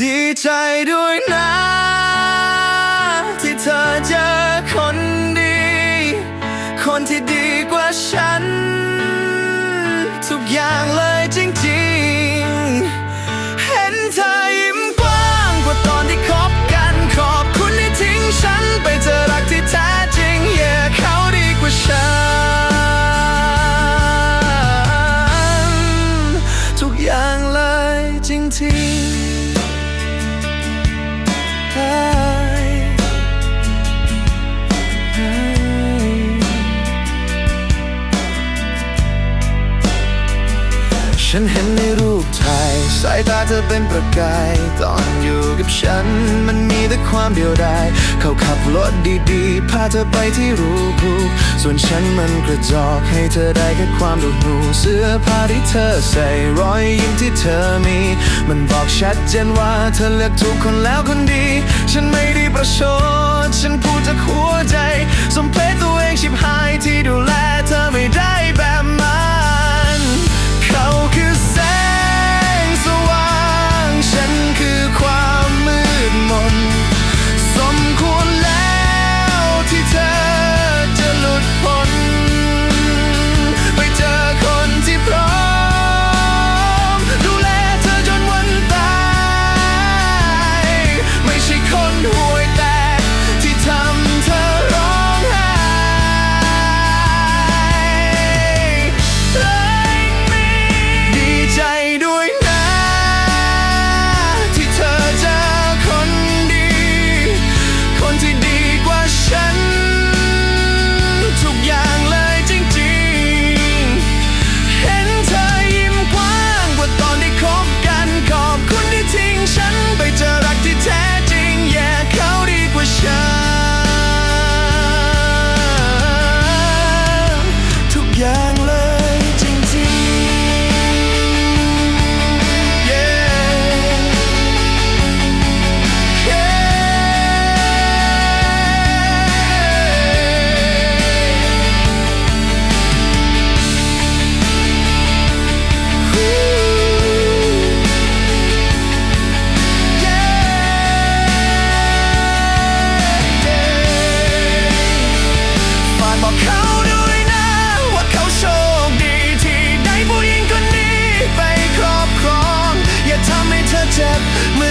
ดีใจด้วยนะ ที่เธอเจอคนดี คนที่ดีกว่าฉัน ทุกอย่างเลยจริงๆ เห็นเธอยิ้มกว้างกว่าตอนที่คบกันขอบคุณที่ทิ้งฉันไปเจอรักที่แท้จริงเย่เขาดีกว่าฉัน ทุกอย่างเลยจริงๆ ฉันเห็นในรูปถ่ายสายตาเธอเป็นประกาย ตอนอยู่กับฉัน มันมีแต่ความเดียวดายเขาขับรถดีๆ พาเธอไปที่รูปูส่วนฉันมันกระจอกให้เธอได้แค่ความดูหนูเสื้อผ้าที่เธอใส่รอยยิ้มที่เธอมี มันบอกชัดเจนว่าเธอเลือกถูกคนแล้วคนดี ฉันไม่ได้ประชดฉันพูดจากหัวใจสมเพศตัว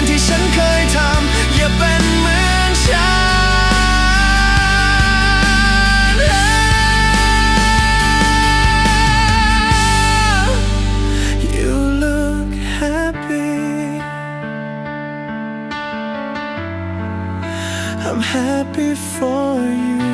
ที่ฉันเคยทำอย่าเป็นเหมือนฉัน You look happy I'm happy for you